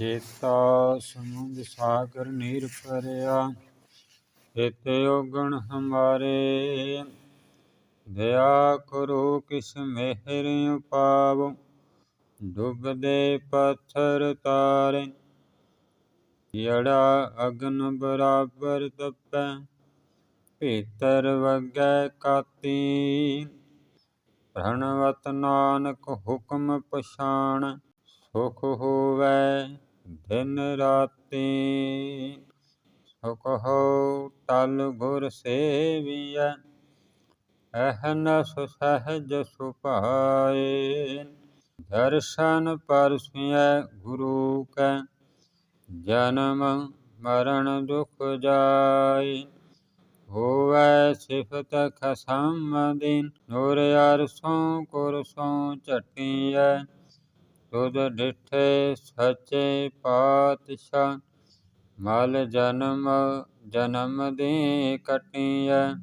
ਜੇਤਾ ਸਮੁੰਦ ਸਾਗਰ ਨੀਰ ਭਰਿਆ ਹਿਤ ਓਗਣ ਹਮਾਰੇ। ਦਇਆ ਕਰੋ ਕਿਸ ਮਿਹਰ ਉਪਾਵ ਡੁੱਬਦੇ ਪੱਥਰ ਤਾਰੇ। ਯੜਾ ਅਗਨ ਬਰਾਬਰ ਤਪੈ ਭੀਤਰ ਵਗੈ ਕਾਤੀ। ਪ੍ਰਣਵਤ ਨਾਨਕ ਹੁਕਮ ਪਛਾਣ, ਸੁਖ ਹੋਵੈ। ਦਿਨ ਰਾਤੀ। ਸੁਖ ਹੋ ਟਲ ਗੁਰ ਸੇਵੀਐ ਅਹਨਸ ਸਹਜ ਸੁਭਾਏ। ਦਰਸ਼ਨ ਪਰਸੁਐ ਗੁਰੂ ਕੈ, ਜਨਮ ਮਰਨ ਦੁਖ ਜਾਏ। ਹੋਵੈ ਸਿਫਤ ਖਸਮ ਦਿਨ, ਨੂਰ ਅਰਸੋਂ ਕੁਰਸੋਂ ਝਟੀਐ। ਸੁਧ ਡਿਠੇ ਸੱਚੇ ਪਾਤਸ਼ਾਹ, ਮਲ ਜਨਮ ਜਨਮ ਦੇ ਕਟੀਐ।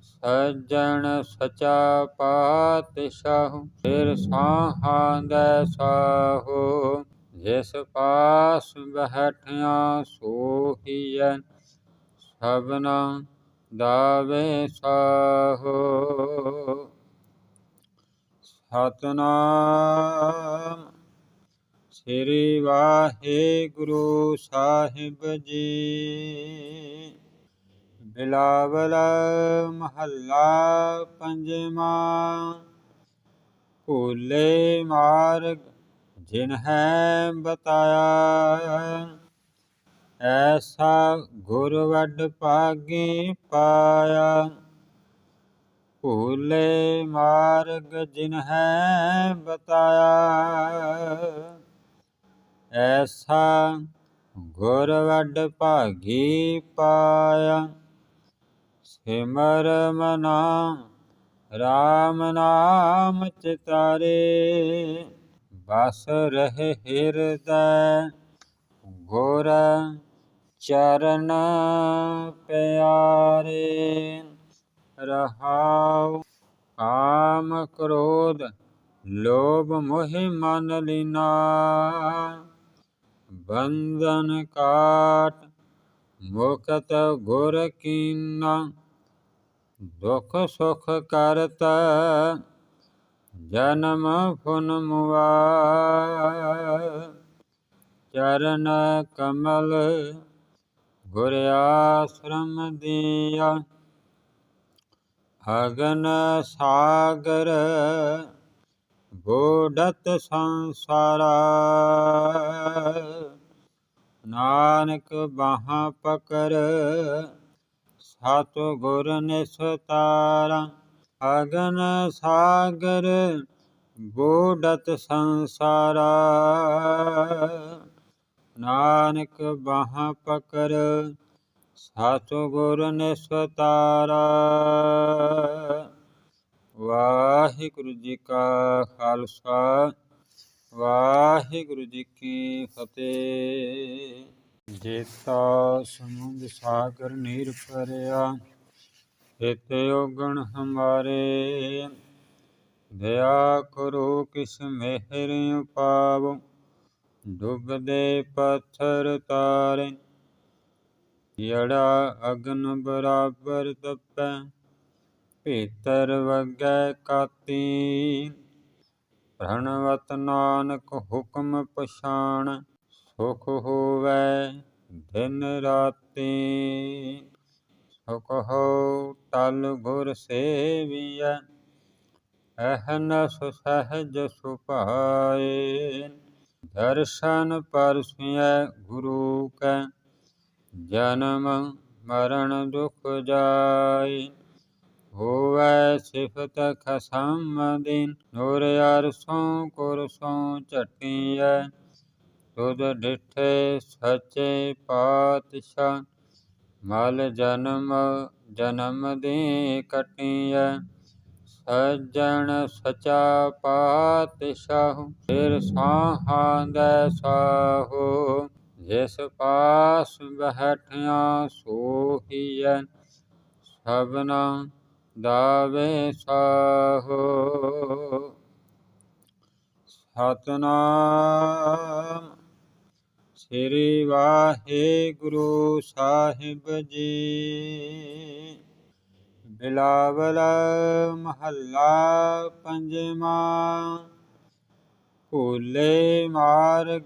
ਸੱਜਣ ਸਚਾ ਪਾਤਸ਼ਾਹ, ਫਿਰ ਸਾਹਾਂ ਦੈ ਸਾਹੋ। ਜਿਸ ਪਾਸ ਬਹਿਠਿਆ ਸੋਹੀਐ, ਸਭਨਾ ਦਾਵੇ ਸਾਹੋ। ਸਤਨਾਮ ਸ੍ਰੀ ਵਾਹਿਗੁਰੂ ਸਾਹਿਬ ਜੀ। ਬਿਲਾਵਲ ਮਹੱਲਾ ਪੰਜਵਾਂ। ਭੂਲੇ ਮਾਰਗ ਜਿਨ ਹੈ ਬਤਾਇਆ। ਐਸਾ ਗੁਰ ਵੱਡ ਭਾਗੀ ਪਾਇਆ। ਭੂਲੇ ਮਾਰਗ ਜਿਨ ਹੈ ਬਤਾਇਆ। ਐਸਾ ਗੁਰ ਵੱਡ ਭਾਗੀ ਪਾਇਆ। ਸਿਮਰ ਮਨਾ RAM ਨਾਮ ਚਿਤਾਰੇ, ਬਸ ਰਹੇ ਹਿਰਦੈ ਗੁਰ ਚਰਨ ਪਿਆਰੇ। ਰਹਾਉ ਕਾਮ ਕ੍ਰੋਧ, ਲੋਭ ਮੋਹ ਮਨ ਲੀਨਾ। ਬੰਧਨ ਕਾਟ, ਮੁਕਤ ਗੁਰ ਕੀਨਾ, ਦੁਖ ਸੁਖ ਕਰਤ, ਜਨਮ ਫੁਨ ਮੁਆ ਚਰਨ ਕਮਲ ਗੁਰ ਆਸ਼ਰਮ ਦੀਆ, ਅਗਨ ਸਾਗਰ ਬੋੜਤ ਸੰਸਾਰਾ। ਨਾਨਕ ਬਾਹਾਂ ਪਕਰ ਸਤ ਗੁਰ ਨਿਸਤਾਰਾ। ਅਗਨ ਸਾਗਰ ਬੋੜਤ ਸੰਸਾਰਾ। ਨਾਨਕ ਬਾਹਾਂ ਪਕਰ ਸਤ ਗੁਰ ਨਿਸਤਾਰਾ। ਵਾਹਿਗੁਰੂ ਜੀ ਕਾ ਖਾਲਸਾ, ਵਾਹਿਗੁਰੂ ਜੀ ਕੀ ਫਤਿਹ। ਜੇਤਾ ਸਮੁੰਦ ਸਾਗਰ ਨੀਰ ਭਰਿਆ ਹਿਤ ਓਗਣ ਹਮਾਰੇ। ਦਇਆ ਕਰੋ ਕਿਸ ਮਿਹਰ ਉਪਾਵ ਡੁੱਬਦੇ ਪੱਥਰ ਤਾਰੇ। ਯੜਾ ਅਗਨ ਬਰਾਬਰ ਤਪੈ ਭੀਤਰ ਵਗੈ ਕਾਤੀ ਪ੍ਰਣਵਤ ਨਾਨਕ ਹੁਕਮ ਪਛਾਣ, ਸੁਖ ਹੋਵੇ ਦਿਨ ਰਾਤੀ ਸੁਖ ਹੋ ਟਲ ਗੁਰ ਸੇਵੀਐ ਅਹਨਸ ਸਹਜ ਸੁਭਾਏ। ਦਰਸ਼ਨ ਪਰਸੈ ਗੁਰੂ ਕੈ, ਜਨਮ ਮਰਨ ਦੁਖ ਜਾਏ। ਹੋਵੈ ਸਿਫਤ ਖਸਮ ਦਿਨ ਨੂਰ ਅਰਸੋਂ ਕੁਰਸੋਂ ਝਟੀਐ। ਤੁਧ ਡਿਠੇ ਸਚੇ ਪਾਤਸ਼ਾਹ, ਮਲ ਜਨਮ ਜਨਮ ਦੇ ਕਟੀਐ। ਸੱਜਣ ਸਚਾ ਪਾਤਸ਼ਾਹ, ਫਿਰ ਸਾਹਾਂ ਦੈ ਸਾਹੋ। ਜਿਸ ਪਾਸ ਬਹਿਠਿਆ ਸੋਹੀਐ, ਸਭਨਾ ਦਾਵੇ ਸਾਹੋ। ਸਤਨਾਮ। ਸ੍ਰੀ ਵਾਹਿਗੁਰੂ ਸਾਹਿਬ ਜੀ। ਬਿਲਾਵਲ ਮਹੱਲਾ ਪੰਜਵਾਂ। ਭੂਲੇ ਮਾਰਗ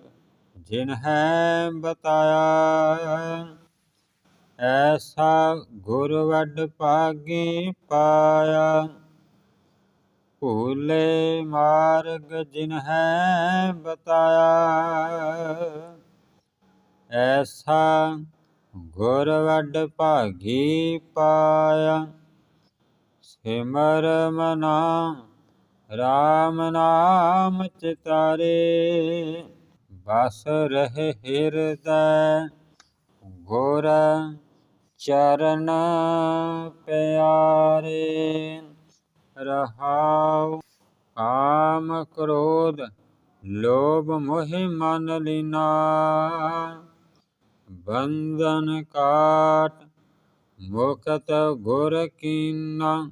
ਜਿਨ ਹੈ ਬਤਾਇਆ। ਐਸਾ ਗੁਰ ਵੱਡ ਭਾਗੀ ਪਾਇਆ। ਭੂਲੇ ਮਾਰਗ ਜਿਨ ਹੈ ਬਤਾਇਆ। ਐਸਾ ਗੁਰ ਵੱਡ ਭਾਗੀ ਪਾਇਆ। ਸਿਮਰ ਮਨਾ RAM ਨਾਮ ਚਿਤਾਰੇ। ਬਸ ਰਹੇ ਹਿਰਦੈ ਗੁਰ ਚਰਨ ਪਿਆਰੇ ਰਹਾਉ, ਕਾਮ ਕ੍ਰੋਧ ਲੋਭ ਮੋਹ ਮਨ ਲੀਨਾ। ਬੰਧਨ ਕਾਟ ਮੁਕਤ ਗੁਰ ਕੀਨਾ,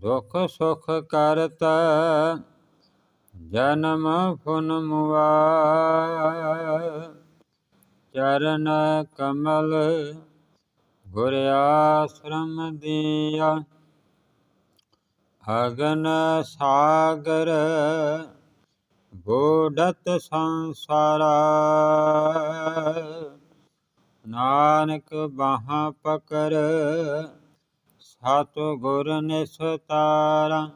ਦੁਖ ਸੁਖ ਕਰਤ ਜਨਮ ਫੁਨ ਮੁਆ ਚਰਨ ਕਮਲ ਗੁਰ ਆਸ਼ਰਮ ਦੀਆ ਅਗਨ ਸਾਗਰ ਬੋੜਤ ਸੰਸਾਰਾ। ਨਾਨਕ ਬਾਹਾਂ ਪਕਰ ਸਤ ਗੁਰ ਨਿਸਤਾਰਾ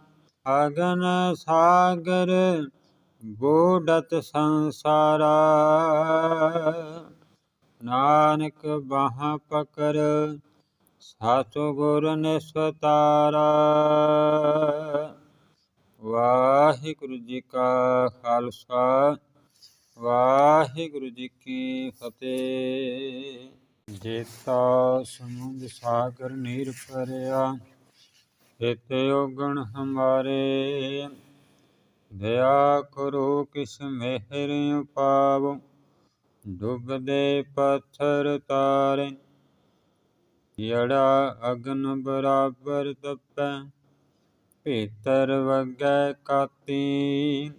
ਅਗਨ ਸਾਗਰ ਬੋੜਤ ਸੰਸਾਰਾ। ਨਾਨਕ ਬਾਹਾਂ ਪਕਰ ਸਤ ਗੁਰ ਨਿਸਤਾਰਾ। ਵਾਹਿਗੁਰੂ ਜੀ ਕਾ ਖਾਲਸਾ, ਵਾਹਿਗੁਰੂ ਜੀ ਕੀ ਫਤਿਹ। ਜੇਤਾ ਸਮੁੰਦ ਸਾਗਰ ਨੀਰ ਪਰਿਆ ਹਿਤ ਓਗਣ ਹਮਾਰੇ। ਦਇਆ ਕਰੋ ਕਿਸ ਮਿਹਰ ਉਪਾਵ ਡੁੱਬਦੇ ਪੱਥਰ ਤਾਰੇ ਯੜਾ ਅਗਨ ਬਰਾਬਰ ਤਪੈ ਭੀਤਰ ਵਗੈ ਕਾਤੀ।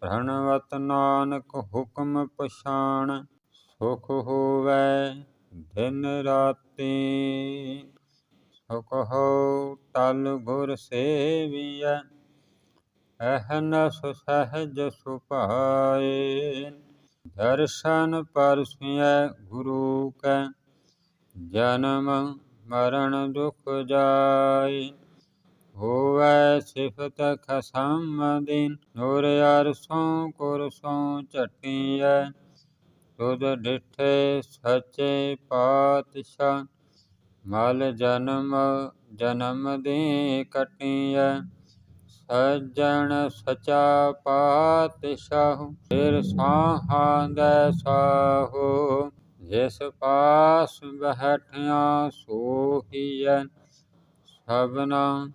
ਪ੍ਰਣਵਤ ਨਾਨਕ ਹੁਕਮ ਪਛਾਣ, ਸੁਖ ਹੋਵੈ ਦਿਨ ਰਾਤੀ। ਸੁਖ ਹੋ ਤਲ ਗੁਰ ਸੇਵੀਐ, ਅਹਨਸ ਸਹਜ ਸੁਭਾਏ। ਦਰਸ਼ਨ ਪਰਸਿਐ ਗੁਰੂ ਕੈ, ਜਨਮ ਮਰਨ ਦੁਖ ਜਾਏ। ਹੋਵੈ ਸਿਫਤ ਖਸਮ ਦਿਨ, ਨੂਰ ਅਰਸੋਂ ਕੁਰਸੋਂ ਝਟੀਐ। ਤੁਧ ਡਿਠੇ ਸੱਚੇ ਪਾਤਸ਼ਾਹ, ਮਲ ਜਨਮ ਜਨਮ ਦੇ ਕਟੀਐ। ਸੱਜਣ ਸਚਾ ਪਾਤਸ਼ਾਹ ਫਿਰ ਸਾਹਾਂ ਦੈ ਸਾਹੋ। ਜਿਸ ਪਾਸ ਬਹਿਠਿਆ ਸੋਹੀਐ, ਸਭਨਾ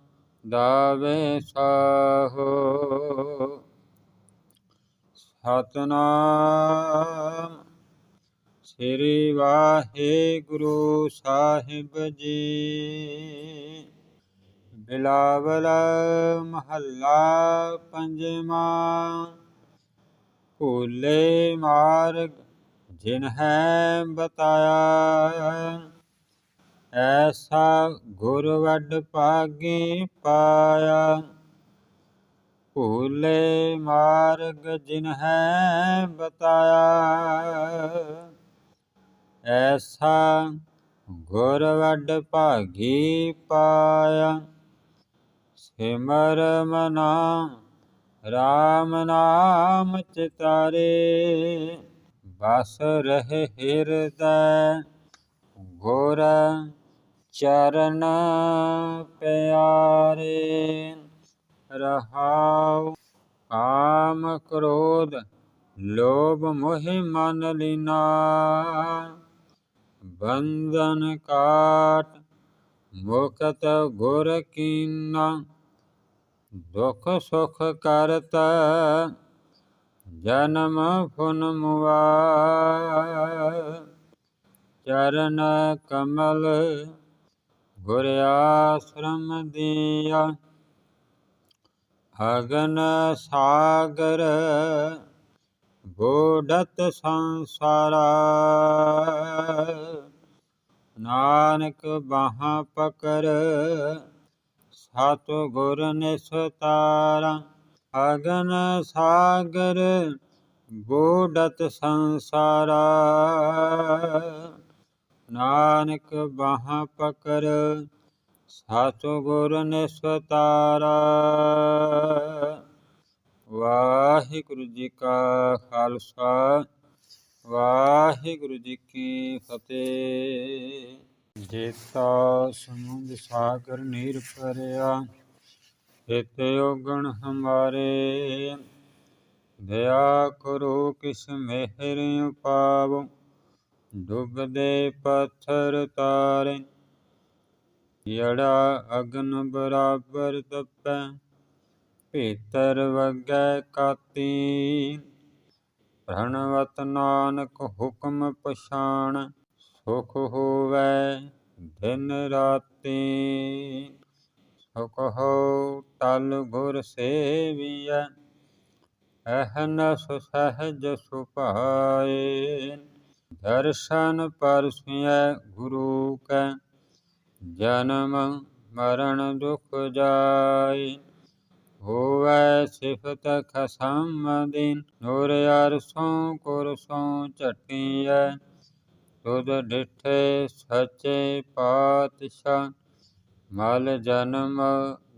ਦਾਵੇ ਸਾਹੋ। ਸਤਨਾਮ ਸ੍ਰੀ ਵਾਹਿਗੁਰੂ ਸਾਹਿਬ ਜੀ। ਬਿਲਾਵਲ ਮਹੱਲਾ ਪੰਜਵਾਂ। ਭੂਲੇ ਮਾਰਗ ਜਿਨ ਹੈ ਬਤਾਇਆ। ਐਸਾ ਗੁਰ ਵੱਡ ਭਾਗੀ ਪਾਇਆ। ਭੂਲੇ ਮਾਰਗ ਜਿਨ ਹੈ ਬਤਾਇਆ। ਐਸਾ ਗੁਰ ਵੱਡ ਭਾਗੀ ਪਾਇਆ। ਸਿਮਰ ਮਨਾ RAM ਨਾਮ ਚਿਤਾਰੇ। ਬਸ ਰਹੇ ਹਿਰਦੈ, ਗੁਰ ਚਰਨ ਪਿਆਰੇ। ਰਹਾਉ ਕਾਮ ਕ੍ਰੋਧ, ਲੋਭ ਮੋਹ ਮਨ ਲੀਨਾ। ਬੰਧਨ ਕਾਟ, ਮੁਕਤ ਗੁਰ ਕੀਨਾ। ਦੁਖ ਸੁਖ ਕਰਤ ਜਨਮ ਫੁਨ ਮੁਆ ਚਰਨ ਕਮਲ ਗੁਰ ਆਸ਼ਰਮ ਦੀਆ। ਅਗਨ ਸਾਗਰ ਬੋੜਤ ਸੰਸਾਰਾ। ਨਾਨਕ ਬਾਹਾਂ ਪਕਰ ਸਤ ਗੁਰ ਨਿਸਤਾਰਾ, ਅਗਨ ਸਾਗਰ ਬੋੜਤ ਸੰਸਾਰਾ। ਨਾਨਕ ਬਾਹਾਂ ਪਕਰ, ਸਤ ਗੁਰ ਨਿਸਤਾਰਾ। ਵਾਹਿਗੁਰੂ ਜੀ ਕਾ ਖਾਲਸਾ, ਵਾਹਿਗੁਰੂ ਜੀ ਕੀ ਫਤਿਹ। ਜੇਤਾ ਸਮੁੰਦ ਸਾਗਰ ਨੀਰ ਪਰਿਆ ਹਿਤ ਓਗਣ ਹਮਾਰੇ। ਦਇਆ ਕਰੋ ਕਿਸ ਮਿਹਰ ਉਪਾਵੋ ਡੁੱਬਦੇ ਪੱਥਰ ਤਾਰੇ। ਯੜਾ ਅਗਨ ਬਰਾਬਰ ਤਪੈ, ਭੀਤਰ ਵਗੈ ਕਾਤੀ। ਪ੍ਰਣਵਤ ਨਾਨਕ ਹੁਕਮ ਪਛਾਣ ਸੁਖ ਹੋਵੈ ਦਿਨ ਰਾਤੀ। ਸੁਖ ਹੋ ਟਲ ਗੁਰ ਸੇਵੀਐ, ਅਹਨਸ ਸਹਜ ਸੁਭਾਏ। ਦਰਸ਼ਨ ਪਰਸਿਐ ਗੁਰੂ ਕੈ, ਜਨਮ ਮਰਨ ਦੁਖ ਜਾਏ। ਹੋਵੈ ਸਿਫਤ ਖਸਮ ਦਿਨ, ਨੂਰ ਅਰਸੋਂ ਕੁਰਸੋਂ ਝਟੀਐ ਤੁਧ ਡਿਠੇ ਸੱਚੇ ਪਾਤਸ਼ਾਹ, ਮਲ ਜਨਮ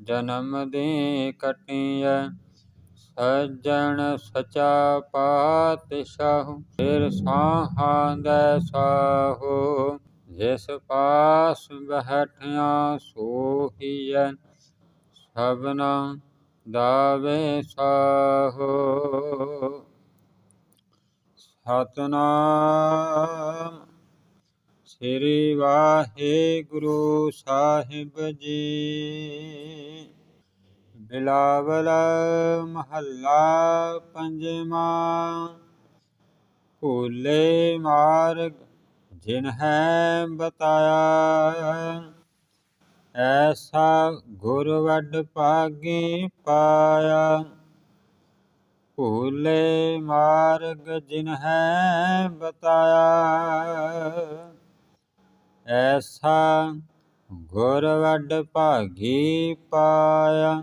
ਜਨਮ ਦੇ ਕਟੀਐ। ਸੱਜਣ ਸਚਾ ਪਾਤਸ਼ਾਹ, ਫਿਰ ਸਾਹਾਂ ਦੇ ਸਾਹੋ। ਜਿਸ ਪਾਸ ਬਹਿਠਿਆ ਸੋਹੀਐ, ਸਭਨਾ ਦਾਵੇ ਸਾਹੋ। ਸਤਨਾਮ ਸ੍ਰੀ ਵਾਹਿਗੁਰੂ ਸਾਹਿਬ ਜੀ। ਬਿਲਾਵਲ ਮਹੱਲਾ ਪੰਜਵਾਂ। ਭੂਲੇ ਮਾਰਗ ਜਿਨ ਹੈ ਬਤਾਇਆ। ਐਸਾ ਗੁਰ ਵੱਡ ਭਾਗੀ ਪਾਇਆ। ਭੂਲੇ ਮਾਰਗ ਜਿਨ ਹੈ ਬਤਾਇਆ। ਐਸਾ ਗੁਰ ਵੱਡ ਭਾਗੀ ਪਾਇਆ।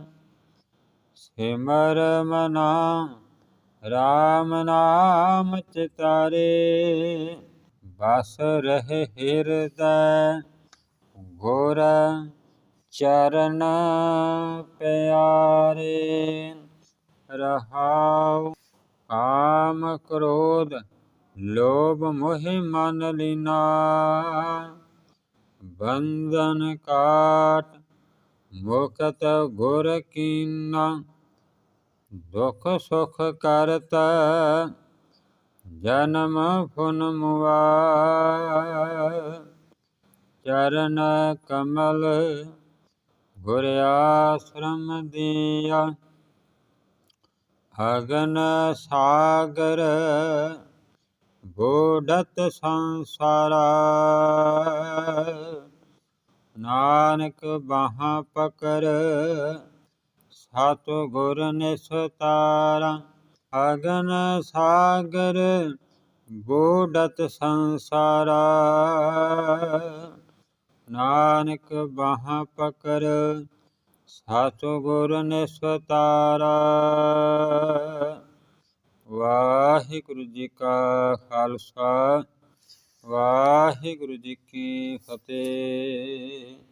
ਸਿਮਰ ਮਨਾ RAM ਨਾਮ ਚਿਤਾਰੇ, ਬਸ ਰਹੇ ਹਿਰਦੈ ਗੁਰ ਚਰਨ ਪਿਆਰੇ। ਰਹਾਉ ਕਾਮ ਕ੍ਰੋਧ, ਲੋਭ ਮੋਹ ਮਨ ਲੀਨਾ। ਬੰਧਨ ਕਾਟ ਮੁਕਤ ਗੁਰ ਕੀਨਾ ਦੁਖ ਸੁਖ ਕਰਤ ਜਨਮ ਫੁਨ ਮੁਆ ਚਰਨ ਕਮਲ ਗੁਰ ਆਸ਼ਰਮ ਦੀਆ ਅਗਨ ਸਾਗਰ ਗੋਡਤ ਸੰਸਾਰਾ ਨਾਨਕ ਬਾਹਾਂ ਪਕਰ ਸਤ ਗੁਰ ਨਿਸਤਾਰਾ, ਅਗਨ ਸਾਗਰ ਬੋੜਤ ਸੰਸਾਰਾ। ਨਾਨਕ ਬਾਹਾਂ ਪਕਰ ਸਤ ਗੁਰ ਨਿਸਤਾਰਾ। ਵਾਹਿਗੁਰੂ ਜੀ ਕਾ ਖਾਲਸਾ। ਵਾਹਿਗੁਰੂ ਜੀ ਕੀ ਫਤਿਹ।